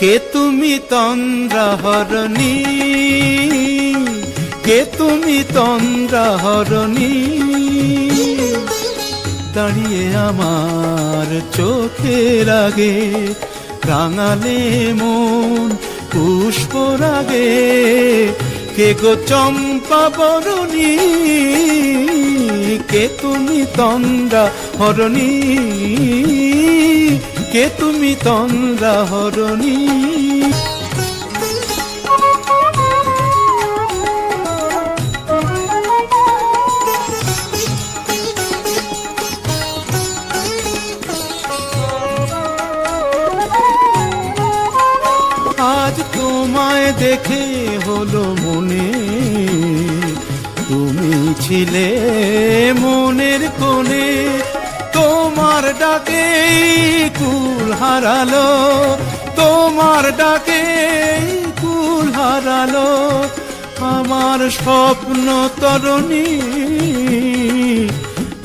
কে তুমি তন্দ্রাহরণী? কে তুমি তন্দ্রাহরণী? দাঁড়িয়ে আমার চোখের আগে রাঙালে মন, পুষ্প রাগে। কে গো চম্পা বরণী? কে তুমি তন্দ্রা হরণী কে তুমি তন্দ্রা হরণী? আজ তোমায় দেখে হলো মনে। তুমি ছিলে তোমার ডাকে কুল হারালো, তোমার ডাকে কুল হারালো, আমার স্বপ্ন তরণী,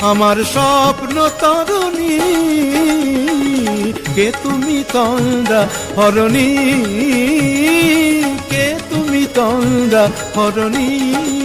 আমার স্বপ্ন তরণী, কে তুমি তন্দ্রা হরণী, কে তুমি তন্দ্রা হরণী?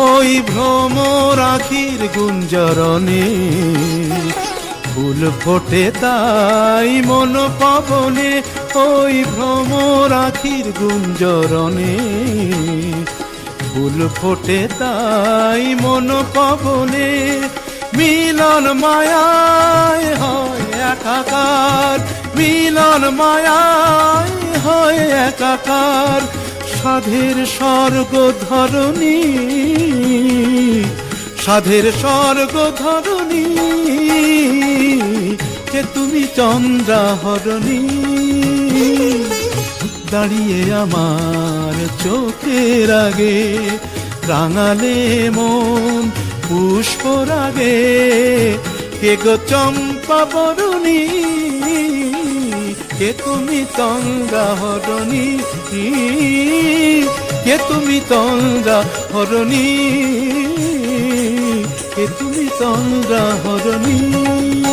ওই ভ্রমর আখির গুঞ্জরণে, ফুল ফোটে তাই মন পবনে, ওই ভ্রমর আখির গুঞ্জরণে, ফুল ফোটে তাই মন পবনে, মিলন মায়ায় হয় একাকার, মিলন মায়ায় হয় একাকার। সাধের স্বর্গ ধরণী, সাধের স্বর্গ ধরণী কে তুমি চন্দ্রাহরণী। দাঁড়িয়ে আমার চোখের আগে, রাঙালে মন পুষ্প রাগে কে গো চম্পা বরণী। কে তুমি তঙ্গা হরণী? কে তুমি তঙ্গা হরণী? কে তুমি তঙ্গা হরণী?